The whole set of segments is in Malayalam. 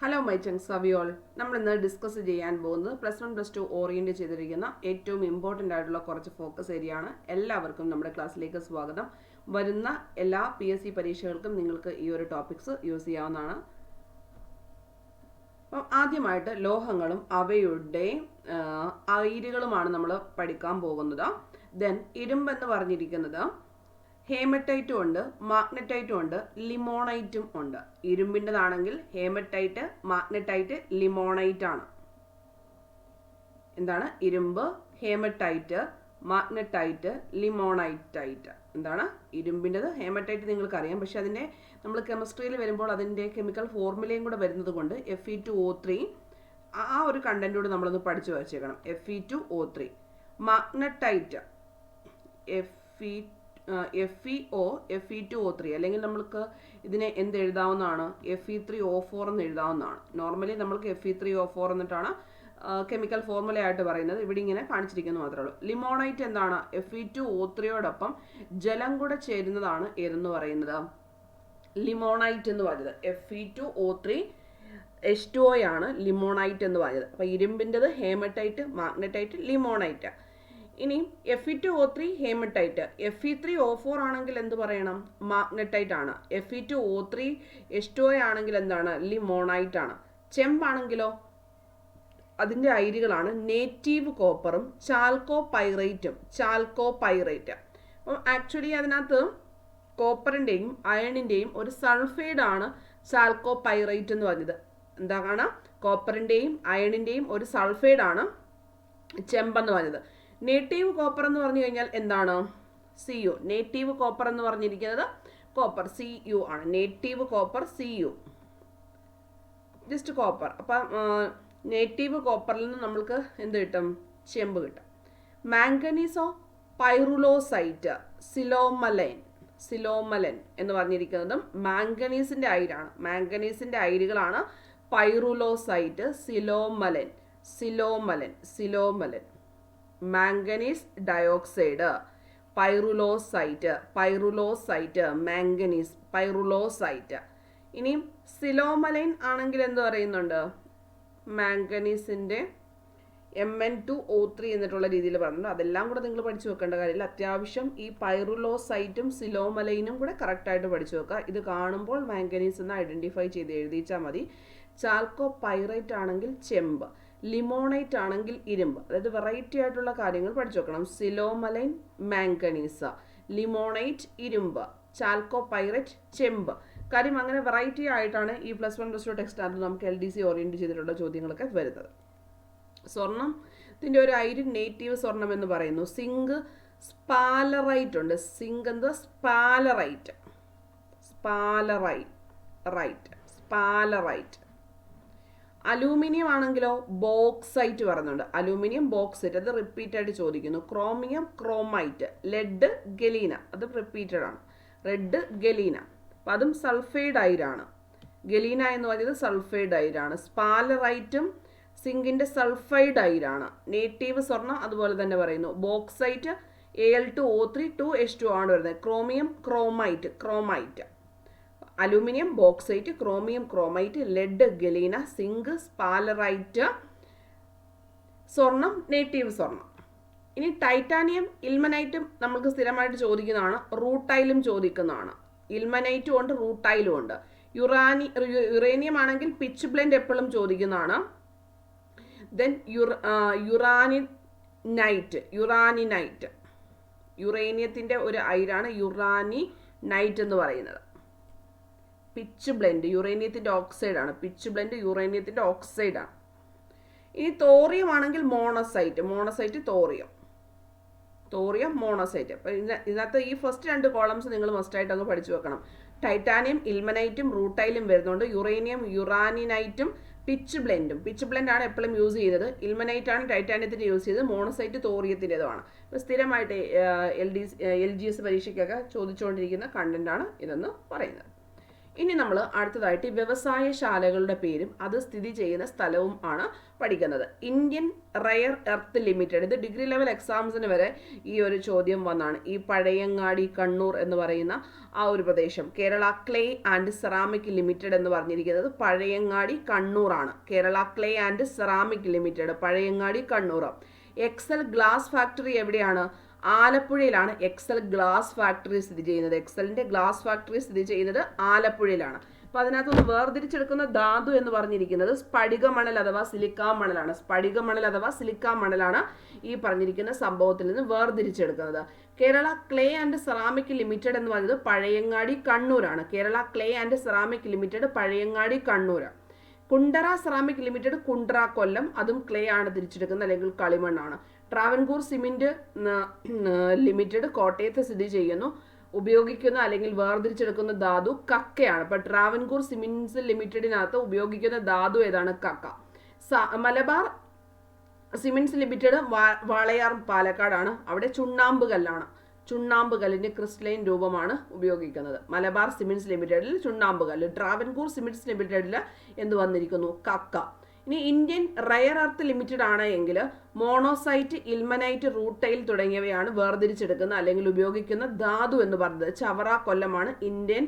ഹലോ മൈ ചങ്സ് അവിയോൾ നമ്മൾ ഇന്ന് ഡിസ്കസ് ചെയ്യാൻ പോകുന്നത് plus one plus two orient ചെയ്തിരിക്കുന്ന ഏറ്റവും ഇമ്പോർട്ടന്റ് ആയിട്ടുള്ള കുറച്ച് ഫോക്കസ് ഏരിയ ആണ്. എല്ലാവർക്കും നമ്മുടെ ക്ലാസ്സിലേക്ക് സ്വാഗതം. വരുന്ന എല്ലാ പി എസ് സി പരീക്ഷകൾക്കും നിങ്ങൾക്ക് ഈ ഒരു ടോപ്പിക്സ് യൂസ് ചെയ്യാവുന്നതാണ്. അപ്പം ആദ്യമായിട്ട് ലോഹങ്ങളും അവയുടെ അയിരുകളുമാണ് നമ്മൾ പഠിക്കാൻ പോകുന്നത്. ദെൻ ഇരുമ്പെന്ന് പറഞ്ഞിരിക്കുന്നത് ഹേമറ്റൈറ്റും ഉണ്ട് മാഗ്നറ്റൈറ്റും ഉണ്ട് ലിമോണൈറ്റും ഉണ്ട്. ഇരുമ്പിന്റെതാണെങ്കിൽ ഹേമറ്റൈറ്റ് മാഗ്നറ്റൈറ്റ് ലിമോണൈറ്റ് ആണ് എന്താണ്? ഇരുമ്പ് ഹേമറ്റൈറ്റ് മാഗ്നറ്റൈറ്റ് ലിമോണൈറ്റൈറ്റ്. എന്താണ്? ഇരുമ്പിന്റെത് ഹേമറ്റൈറ്റ് നിങ്ങൾക്ക് അറിയാം പക്ഷെ അതിന്റെ നമ്മൾ കെമിസ്ട്രിയിൽ വരുമ്പോൾ അതിന്റെ കെമിക്കൽ ഫോർമുലയും കൂടെ വരുന്നത് കൊണ്ട് F E two O three ആ ഒരു കണ്ടന്റോട് നമ്മളൊന്ന് പഠിച്ചു വച്ചേക്കണം. F E two O three magnetite F E F E O F E two O three അല്ലെങ്കിൽ നമ്മൾക്ക് ഇതിനെ എന്ത് എഴുതാവുന്നതാണ്? F E three O four എന്ന് എഴുതാവുന്നതാണ്. നോർമലി നമ്മൾക്ക് F E three O four എന്നിട്ടാണ് കെമിക്കൽ ഫോർമുല ആയിട്ട് പറയുന്നത്. ഇവിടെ ഇങ്ങനെ കാണിച്ചിരിക്കുന്നു മാത്രമേ ഉള്ളൂ. ലിമോണൈറ്റ് എന്താണ്? എഫ് ഇ ടു ഒ ത്രീയോടൊപ്പം ജലം കൂടെ ചേരുന്നതാണ് ഏതെന്ന് പറയുന്നത്? ലിമോണൈറ്റ് എന്ന് പറഞ്ഞത്. F E two O three H two O ആണ് ലിമോണൈറ്റ് എന്ന് പറഞ്ഞത്. അപ്പോൾ ഇരുമ്പിന്റെത് ഹേമറ്റൈറ്റ് മാഗ്നറ്റൈറ്റ് ലിമോണൈറ്റ്. ഇനി F E two O three hematite F E three O four ആണെങ്കിൽ എന്ത് പറയണം? മാഗ്നറ്റൈറ്റ് ആണ്. F E two O three H two O ആണെങ്കിൽ എന്താണ്? ലിമോണൈറ്റ് ആണ്. ചെമ്പാണെങ്കിലോ അതിന്റെ അയിരുകളാണ് നേറ്റീവ് കോപ്പറും ചാൽക്കോ പൈറൈറ്റും ചാൽക്കോ പൈറൈറ്റ് അപ്പം ആക്ച്വലി അതിനകത്ത് കോപ്പറിന്റെയും അയണിന്റെയും ഒരു സൾഫൈഡാണ് ചാൽക്കോ പൈറൈറ്റ് എന്ന് പറഞ്ഞത്. എന്താണ് കോപ്പറിന്റെയും അയണിന്റെയും ഒരു സൾഫൈഡാണ് ചെമ്പെന്ന് പറഞ്ഞത്. നേറ്റീവ് കോപ്പർ എന്ന് പറഞ്ഞു കഴിഞ്ഞാൽ എന്താണ്? സി യു നേറ്റീവ് കോപ്പർ എന്ന് പറഞ്ഞിരിക്കുന്നത് കോപ്പർ സി യു ആണ്. Native copper C U just copper അപ്പം നേറ്റീവ് കോപ്പറിൽ നിന്ന് നമ്മൾക്ക് എന്ത് കിട്ടും? ചെമ്പ് കിട്ടും. മാംഗനീസോ പൈറുലോസൈറ്റ് സിലോമലൈൻ സിലോമലൻ എന്ന് പറഞ്ഞിരിക്കുന്നതും മാംഗനീസിന്റെ അയിരാണ്. മാംഗനീസിന്റെ അയിരുകളാണ് pyrolusite psilomelane psilomelane psilomelane manganese dioxide pyrolusite pyrolusite manganese pyrolusite. ഇനിയും സിലോമലൈൻ ആണെങ്കിൽ എന്ത് പറയുന്നുണ്ട്? മാംഗനീസിന്റെ M N two O three എന്നിട്ടുള്ള രീതിയിൽ പറഞ്ഞിട്ടുണ്ട് അതെല്ലാം കൂടെ നിങ്ങൾ പഠിച്ചു വെക്കേണ്ട കാര്യമില്ല. അത്യാവശ്യം ഈ പൈറുലോസൈറ്റും സിലോമലൈനും കൂടെ കറക്റ്റായിട്ട് പഠിച്ചു വെക്കുക. ഇത് കാണുമ്പോൾ മാംഗനീസ് എന്ന് ഐഡന്റിഫൈ ചെയ്ത് എഴുതിച്ചാൽ മതി. ചാൽക്കോ പൈറൈറ്റ് ആണെങ്കിൽ ചെമ്പ്. ലിമോണൈറ്റ് ആണെങ്കിൽ ഇരുമ്പ്. അതായത് വെറൈറ്റി ആയിട്ടുള്ള കാര്യങ്ങൾ പഠിച്ചു വെക്കണം. സിലോമലൈൻ മാംഗനീസ. ലിമോണൈറ്റ് ഇരുമ്പ്. ചാൽക്കോ പൈററ്റ് ചെമ്പ്. കാര്യം അങ്ങനെ വെറൈറ്റി ആയിട്ടാണ് ഈ പ്ലസ് വൺ പ്ലസ് ടു ടെക്സ്റ്റാറിൽ നമുക്ക് എൽ ഡി സി ഓറിയന്റ് ചെയ്തിട്ടുള്ള ചോദ്യങ്ങളൊക്കെ വരുന്നത്. സ്വർണത്തിന്റെ ഒരു ഐരൻ നേറ്റീവ് സ്വർണം എന്ന് പറയുന്നു. സിങ്ക് സ്പാലറൈറ്റ് ഉണ്ട്. സിങ്ക് എന്ത്? Sphalerite sphalerite sphalerite aluminium ആണെങ്കിലോ ബോക്സൈറ്റ് പറയുന്നുണ്ട്. അലൂമിനിയം ബോക്സൈറ്റ് അത് റിപ്പീറ്റായിട്ട് ചോദിക്കുന്നു. ക്രോമിയം ക്രോമൈറ്റ് ലെഡ് ഗലീന അത് റിപ്പീറ്റഡ് ആണ്. Red galena. അപ്പം അതും സൾഫൈഡ് അയിരാണ് ഗലീന എന്ന് പറയുന്നത് സൾഫൈഡ് അയിരാണ് സ്പാലറൈറ്റും സിങ്കിന്റെ സൾഫൈഡ് അയിരാണ് നേറ്റീവ് സ്വർണം അതുപോലെ തന്നെ പറയുന്നു. Bauxite A L two O three two H two ആണ് വരുന്നത്. Chromium chromite chromite. Aluminium bauxite chromium chromite lead galena zinc sphalerite സ്വർണം നേറ്റീവ് സ്വർണം. ഇനി ടൈറ്റാനിയം ഇൽമനൈറ്റും നമുക്ക് സ്ഥിരമായിട്ട് ചോദിക്കുന്നതാണ് റൂട്ടൈലും ചോദിക്കുന്നതാണ്. ഇൽമനൈറ്റും ഉണ്ട് റൂട്ടൈലും ഉണ്ട്. യുറാനി യുറേനിയം ആണെങ്കിൽ പിച്ച് ബ്ലെൻഡ് എപ്പോഴും ചോദിക്കുന്നതാണ്. ദെൻ യുറ യുറാനി നൈറ്റ് യുറാനി നൈറ്റ് യുറേനിയത്തിന്റെ ഒരു അയിരാണ് യുറാനി നൈറ്റ് എന്ന് പറയുന്നത്. പിച്ച് ബ്ലെൻഡ് യുറേനിയത്തിന്റെ ഓക്സൈഡാണ് പിച്ച് ബ്ലെൻഡ് യുറേനിയത്തിന്റെ ഓക്സൈഡാണ് ഇനി തോറിയം ആണെങ്കിൽ monazite monazite thorium thorium monazite അപ്പോൾ ഇതിന ഇതിനകത്ത് ഈ ഫസ്റ്റ് രണ്ട് കോളംസ് നിങ്ങൾ മസ്റ്റായിട്ട് അങ്ങ് പഠിച്ചു വെക്കണം. ടൈറ്റാനിയം ഇൽമനൈറ്റും റൂട്ടൈലും വരുന്നുണ്ട് യുറേനിയം യുറാനിനൈറ്റും പിച്ച് ബ്ലെൻഡും പിച്ച് ബ്ലെൻഡ് ആണ് എപ്പോഴും യൂസ് ചെയ്തത്. ഇൽമനൈറ്റ് ആണ് ടൈറ്റാനിയത്തിന്റെ യൂസ് ചെയ്തത്. മോണോസൈറ്റ് തോറിയത്തിന്റെതുമാണ് അപ്പോൾ സ്ഥിരമായിട്ട് L D L G S പരീക്ഷയ്ക്കൊക്കെ ചോദിച്ചുകൊണ്ടിരിക്കുന്ന കണ്ടന്റ് ആണ് ഇതെന്ന് പറയുന്നത്. ഇനി നമ്മൾ അടുത്തതായിട്ട് വ്യവസായ വ്യവസായശാലകളുടെ പേരും അത് സ്ഥിതി ചെയ്യുന്ന സ്ഥലവും ആണ് പഠിക്കുന്നത്. ഇന്ത്യൻ റയർ എർത്ത് ലിമിറ്റഡ് ഇത് ഡിഗ്രി ലെവൽ എക്സാംസിന് വരെ ഈ ഒരു ചോദ്യം വന്നാണ്. ഈ പഴയങ്ങാടി കണ്ണൂർ എന്ന് പറയുന്ന ആ ഒരു പ്രദേശം. Kerala clay and ceramic limited എന്ന് പറഞ്ഞിരിക്കുന്നത് Pazhayangadi കണ്ണൂറാണ് Kerala clay and ceramic limited Pazhayangadi Kannur. Excel glass factory എവിടെയാണ്? ആലപ്പുഴയിലാണ് എക്സൽ ഗ്ലാസ് ഫാക്ടറി സ്ഥിതി ചെയ്യുന്നത്. എക്സലിന്റെ ഗ്ലാസ് ഫാക്ടറി സ്ഥിതി ചെയ്യുന്നത് ആലപ്പുഴയിലാണ്. അപ്പോൾ അതിനകത്തുനിന്ന് വേർതിരിച്ചെടുക്കുന്ന ധാതു എന്ന് പറഞ്ഞിരിക്കുന്നത് സ്ഫടിക മണൽ അഥവാ സിലിക്കാ മണലാണ് സ്ഫടിക മണൽ അഥവാ സിലിക്കാ മണലാണ് ഈ പറഞ്ഞിരിക്കുന്ന സംഭവത്തിൽ നിന്ന് വേർതിരിച്ചെടുക്കുന്നത്. Kerala clay and ceramic limited എന്ന് പറയുന്നത് പഴയങ്ങാടി കണ്ണൂരാണ്. Kerala clay and ceramic limited Pazhayangadi കണ്ണൂരാണ് കുണ്ടറ സെറാമിക് ലിമിറ്റഡ് കുണ്ടറ കൊല്ലം അതും ക്ലേ ആണ് തിരിച്ചെടുക്കുന്നത് അല്ലെങ്കിൽ കളിമണ്ണാണ്. ട്രാവൻകൂർ സിമെന്റ് ലിമിറ്റഡ് കോട്ടയത്ത് സ്ഥിതി ചെയ്യുന്നു. ഉപയോഗിക്കുന്ന അല്ലെങ്കിൽ വേർതിരിച്ചെടുക്കുന്ന ധാതു കക്കയാണ്. ഇപ്പൊ ട്രാവൻകൂർ സിമെന്റ്സ് ലിമിറ്റഡിനകത്ത് ഉപയോഗിക്കുന്ന ധാതു ഏതാണ്? കക്ക. മലബാർ സിമെന്റ്സ് ലിമിറ്റഡ് വാളയാർ പാലക്കാടാണ്. അവിടെ ചുണ്ണാമ്പ് കല്ലാണ്. ചുണ്ണാമ്പ് കല്ലിന്റെ ക്രിസ്റ്റലൈൻ രൂപമാണ് ഉപയോഗിക്കുന്നത്. മലബാർ സിമെന്റ്സ് ലിമിറ്റഡിൽ ചുണ്ണാമ്പ് കല്ല്. ട്രാവൻകൂർ സിമെന്റ്സ് ലിമിറ്റഡിൽ എന്ത് വന്നിരിക്കുന്നു? കക്ക. ഇനി ഇന്ത്യൻ റയർ എർത്ത് ലിമിറ്റഡ് ആണ് എങ്കിൽ മോണോസൈറ്റ് ഇൽമനൈറ്റ് റൂട്ടൈൽ തുടങ്ങിയവയാണ് വേർതിരിച്ചെടുക്കുന്ന അല്ലെങ്കിൽ ഉപയോഗിക്കുന്ന ധാതു എന്ന് പറയുന്നത് Chavara കൊല്ലമാണ് Indian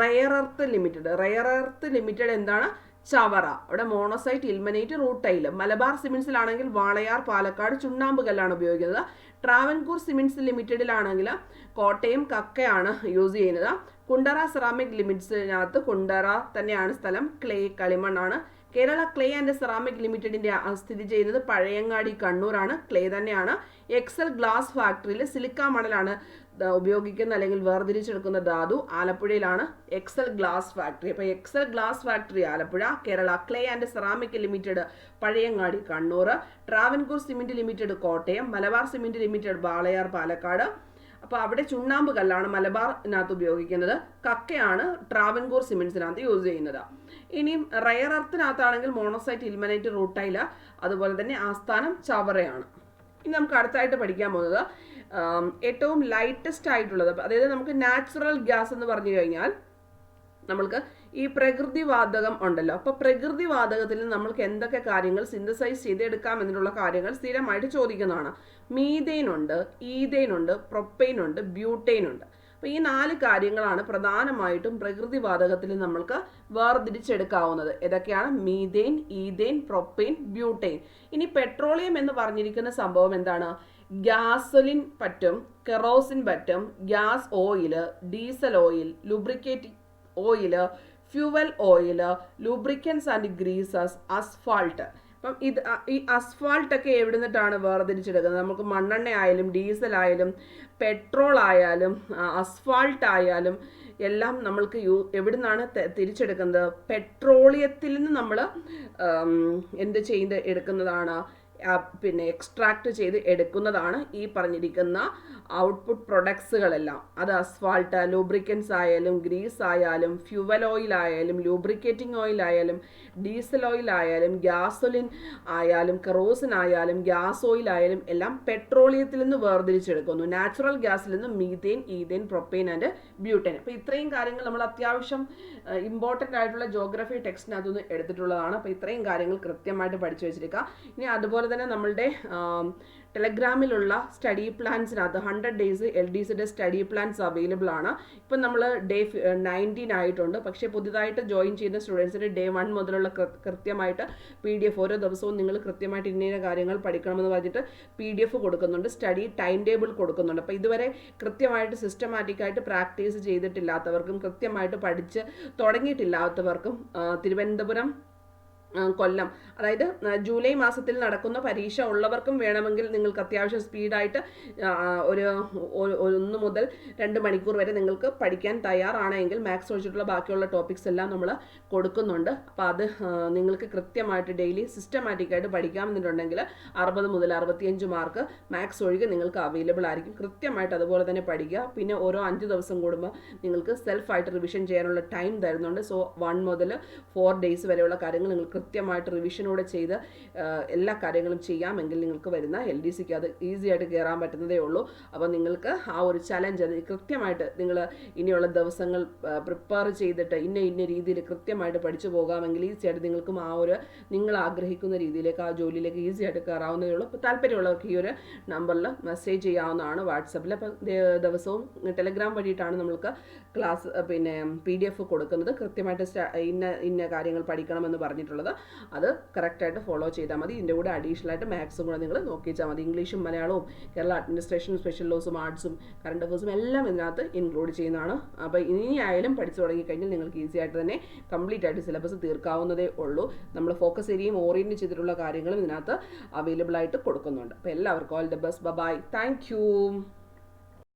rare earth limited rare earth limited എന്താണ്? ചവറ. അവിടെ മോണോസൈറ്റ് ഇൽമനേറ്റ് റൂട്ടൈൽ മലബാർ സിമെന്റ്സിലാണെങ്കിൽ വാളയാർ പാലക്കാട് ചുണ്ണാമ്പ് കല്ലാണ് ഉപയോഗിക്കുന്നത്. ട്രാവൻകൂർ സിമെന്റ്സ് ലിമിറ്റഡിലാണെങ്കിൽ കോട്ടയം കക്കയാണ് യൂസ് ചെയ്യുന്നത്. കുണ്ടറ സെറാമിക് ലിമിറ്റ്സിനകത്ത് കുണ്ടറ തന്നെയാണ് സ്ഥലം. ക്ലേ കളിമണ്ണാണ് കേരള ക്ലേ ആൻഡ് സെറാമിക് ലിമിറ്റഡിന്റെ സ്ഥിതി ചെയ്യുന്നത് പഴയങ്ങാടി കണ്ണൂരാണ്. ക്ലേ തന്നെയാണ്. എക്സൽ ഗ്ലാസ് ഫാക്ടറിയിൽ സിലിക്ക മണലാണ് ഉപയോഗിക്കുന്ന അല്ലെങ്കിൽ വേർതിരിച്ചെടുക്കുന്ന ധാതു ആലപ്പുഴയിലാണ് എക്സൽ ഗ്ലാസ് ഫാക്ടറി. അപ്പോൾ excel glass factory Alappuzha Kerala clay and ceramic limited Pazhayangadi Kannur Travancore cement limited Kottayam Malabar cement limited Walayar Palakkad അപ്പോൾ അവിടെ ചുണ്ണാമ്പ് കല്ലാണ് മലബാറിനകത്ത് ഉപയോഗിക്കുന്നത്. കക്കയാണ് ട്രാവൻകൂർ സിമെന്റ്സിനകത്ത് യൂസ് ചെയ്യുന്നത്. ഇനിയും റയർ എർത്തിനകത്താണെങ്കിൽ മോണോസൈറ്റ് ഇൽമനൈറ്റ് റൂട്ടൈല അതുപോലെ തന്നെ ആസ്ഥാനം ചവറയാണ്. ഇനി നമുക്ക് അടുത്തായിട്ട് പഠിക്കാൻ പോകുന്നത് ഏറ്റവും ലൈറ്റസ്റ്റ് ആയിട്ടുള്ളത്. അതായത് നമുക്ക് നാച്ചുറൽ ഗ്യാസ് എന്ന് പറഞ്ഞു കഴിഞ്ഞാൽ നമ്മൾക്ക് ഈ പ്രകൃതി വാതകം ഉണ്ടല്ലോ. അപ്പോൾ പ്രകൃതി വാതകത്തിൽ നമ്മൾക്ക് എന്തൊക്കെ കാര്യങ്ങൾ സിന്തസൈസ് ചെയ്തെടുക്കാം എന്നുള്ള കാര്യങ്ങൾ സ്ഥിരമായിട്ട് ചോദിക്കുന്നതാണ്. മീതെയിൻ ഉണ്ട് ഈതെയിൻ ഉണ്ട് പ്രൊപ്പെയിൻ ഉണ്ട് ബ്യൂട്ടെയിൻ ഉണ്ട് അപ്പോൾ ഈ നാല് കാര്യങ്ങളാണ് പ്രധാനമായിട്ടും പ്രകൃതി വാതകത്തിൽ നമ്മൾക്ക് വേർതിരിച്ചെടുക്കാവുന്നത്. ഏതൊക്കെയാണ്? മീതെയിൻ ഈതെയിൻ പ്രൊപ്പെയിൻ ബ്യൂട്ടെയിൻ ഇനി പെട്രോളിയം എന്ന് പറഞ്ഞിരിക്കുന്ന സംഭവം എന്താണ്? ഗ്യാസൊലിൻ പറ്റും കെറോസിൻ പറ്റും gas oil diesel oil lubricating oil fuel oil lubricants and greases asphalt അപ്പം ഇത് ഈ അസ്ഫാൾട്ട് ഒക്കെ എവിടെ നിന്നിട്ടാണ് വേർതിരിച്ചെടുക്കുന്നത്? നമുക്ക് മണ്ണെണ്ണ ആയാലും ഡീസൽ ആയാലും പെട്രോൾ ആയാലും അസ്ഫാൾട്ട് ആയാലും എല്ലാം നമ്മൾക്ക് യൂ എവിടെ നിന്നാണ് തിരിച്ചെടുക്കുന്നത്? പെട്രോളിയത്തിൽ നിന്ന് നമ്മൾ എന്ത് ചെയ്ത് എടുക്കുന്നതാണ്? പിന്നെ എക്സ്ട്രാക്ട് ചെയ്ത് എടുക്കുന്നതാണ് ഈ പറഞ്ഞിരിക്കുന്ന ഔട്ട്പുട്ട് പ്രൊഡക്ട്സുകളെല്ലാം അത് അസ്ഫാൾട്ട് ലൂബ്രിക്കൻസ് ആയാലും ഗ്രീസ് ആയാലും ഫ്യൂവൽ ഓയിൽ ആയാലും ലൂബ്രിക്കേറ്റിംഗ് ഓയിൽ ആയാലും ഡീസൽ ഓയിൽ ആയാലും ഗ്യാസൊലിൻ ആയാലും കറോസിൻ ആയാലും ഗ്യാസ് ഓയിൽ ആയാലും എല്ലാം പെട്രോളിയത്തിൽ നിന്ന് വേർതിരിച്ചെടുക്കുന്നു. നാച്ചുറൽ ഗ്യാസിൽ നിന്ന് methane ethane propane and butane അപ്പോൾ ഇത്രയും കാര്യങ്ങൾ നമ്മൾ അത്യാവശ്യം ഇമ്പോർട്ടന്റ് ആയിട്ടുള്ള ജോഗ്രഫി ടെക്സ്റ്റിനകത്തുനിന്ന് എടുത്തിട്ടുള്ളതാണ്. അപ്പോൾ ഇത്രയും കാര്യങ്ങൾ കൃത്യമായിട്ട് പഠിച്ചു വെച്ചിരിക്കുക. ഇനി അതുപോലെ തന്നെ നമ്മളുടെ ടെലഗ്രാമിലുള്ള സ്റ്റഡി പ്ലാൻസിനകത്ത് ഹൺഡ്രഡ് ഡേയ്സ് എൽ ഡി സിയുടെ സ്റ്റഡി പ്ലാൻസ് അവൈലബിൾ ആണ്. ഇപ്പം നമ്മൾ ഡേ നയന്റീൻ ആയിട്ടുണ്ട്. പക്ഷേ പുതിയതായിട്ട് ജോയിൻ ചെയ്യുന്ന സ്റ്റുഡൻസിന് ഡേ വൺ മുതലുള്ള കൃത്യമായിട്ട് പി ഡി എഫ് ഓരോ ദിവസവും നിങ്ങൾ കൃത്യമായിട്ട് ഇന്ന കാര്യങ്ങൾ പഠിക്കണമെന്ന് പറഞ്ഞിട്ട് പി ഡി എഫ് കൊടുക്കുന്നുണ്ട്. സ്റ്റഡി ടൈം ടേബിൾ കൊടുക്കുന്നുണ്ട്. അപ്പോൾ ഇതുവരെ കൃത്യമായിട്ട് സിസ്റ്റമാറ്റിക്കായിട്ട് പ്രാക്ടീസ് ചെയ്തിട്ടില്ലാത്തവർക്കും കൃത്യമായിട്ട് പഠിച്ച് തുടങ്ങിയിട്ടില്ലാത്തവർക്കും തിരുവനന്തപുരം കൊല്ലം. അതായത് ജൂലൈ മാസത്തിൽ നടക്കുന്ന പരീക്ഷ ഉള്ളവർക്കും വേണമെങ്കിൽ നിങ്ങൾക്ക് അത്യാവശ്യം സ്പീഡായിട്ട് ഒരു ഒന്ന് മുതൽ രണ്ട് മണിക്കൂർ വരെ നിങ്ങൾക്ക് പഠിക്കാൻ തയ്യാറാണെങ്കിൽ മാത്സ് ഒഴിച്ചിട്ടുള്ള ബാക്കിയുള്ള ടോപ്പിക്സ് എല്ലാം നമ്മൾ കൊടുക്കുന്നുണ്ട്. അപ്പോൾ അത് നിങ്ങൾക്ക് കൃത്യമായിട്ട് ഡെയിലി സിസ്റ്റമാറ്റിക്കായിട്ട് പഠിക്കാമെന്നുണ്ടെങ്കിൽ അറുപത് മുതൽ അറുപത്തിയഞ്ച് മാർക്ക് മാത്സ് ഒഴികെ നിങ്ങൾക്ക് അവൈലബിൾ ആയിരിക്കും. കൃത്യമായിട്ട് അതുപോലെ തന്നെ പഠിക്കുക. പിന്നെ ഓരോ അഞ്ച് ദിവസം കൂടുമ്പോൾ നിങ്ങൾക്ക് സെൽഫായിട്ട് റിവിഷൻ ചെയ്യാനുള്ള ടൈം തരുന്നുണ്ട്. സോ വൺ മുതൽ ഫോർ ഡേയ്സ് വരെയുള്ള കാര്യങ്ങൾ നിങ്ങൾ കൃത്യമായിട്ട് റിവിഷനോടെ ചെയ്ത് എല്ലാ കാര്യങ്ങളും ചെയ്യാമെങ്കിൽ നിങ്ങൾക്ക് വരുന്ന എൽ ഡി സിക്ക് അത് ഈസി ആയിട്ട് കയറാൻ പറ്റുന്നതേ ഉള്ളൂ. അപ്പോൾ നിങ്ങൾക്ക് ആ ഒരു ചലഞ്ച് അത് കൃത്യമായിട്ട് നിങ്ങൾ ഇനിയുള്ള ദിവസങ്ങൾ പ്രിപ്പയർ ചെയ്തിട്ട് ഇന്ന ഇന്ന രീതിയിൽ കൃത്യമായിട്ട് പഠിച്ചു പോകാമെങ്കിൽ ഈസി ആയിട്ട് നിങ്ങൾക്കും ആ ഒരു നിങ്ങൾ ആഗ്രഹിക്കുന്ന രീതിയിലേക്ക് ആ ജോലിയിലേക്ക് ഈസി ആയിട്ട് കയറാവുന്നതേ ഉള്ളൂ. അപ്പോൾ താല്പര്യമുള്ളവർക്ക് ഈ ഒരു നമ്പറിൽ മെസ്സേജ് ചെയ്യാവുന്നതാണ് വാട്സപ്പിൽ. അപ്പോൾ ദിവസവും ടെലഗ്രാം വഴിയിട്ടാണ് നമ്മൾക്ക് ക്ലാസ് പിന്നെ പി ഡി എഫ് കൊടുക്കുന്നത്. കൃത്യമായിട്ട് ഇന്ന ഇന്ന കാര്യങ്ങൾ പഠിക്കണമെന്ന് പറഞ്ഞിട്ടുള്ളത്. അത് കറക്റ്റായിട്ട് ഫോളോ ചെയ്താൽ മതി. ഇതിന്റെ കൂടെ അഡീഷണൽ ആയിട്ട് മാത്സും കൂടെ നിങ്ങൾ നോക്കിച്ചാൽ മതി. ഇംഗ്ലീഷും മലയാളവും കേരള അഡ്മിനിസ്ട്രേഷൻ സ്പെഷ്യൽ ലോസും ആർട്സും കറണ്ട് അഫേഴ്സും എല്ലാം ഇതിനകത്ത് ഇൻക്ലൂഡ് ചെയ്യുന്നതാണ്. അപ്പോൾ ഇനി ആയാലും പഠിച്ചു തുടങ്ങിക്കഴിഞ്ഞാൽ നിങ്ങൾക്ക് ഈസി ആയിട്ട് തന്നെ കംപ്ലീറ്റ് ആയിട്ട് സിലബസ് തീർക്കാവുന്നതേ ഉള്ളൂ. നമ്മൾ ഫോക്കസ് ഏരിയയും ഓറിയന്റ് ചെയ്തിട്ടുള്ള കാര്യങ്ങളും ഇതിനകത്ത് അവൈലബിൾ ആയിട്ട് കൊടുക്കുന്നുണ്ട്. അപ്പോൾ എല്ലാവർക്കും all the best bye thank you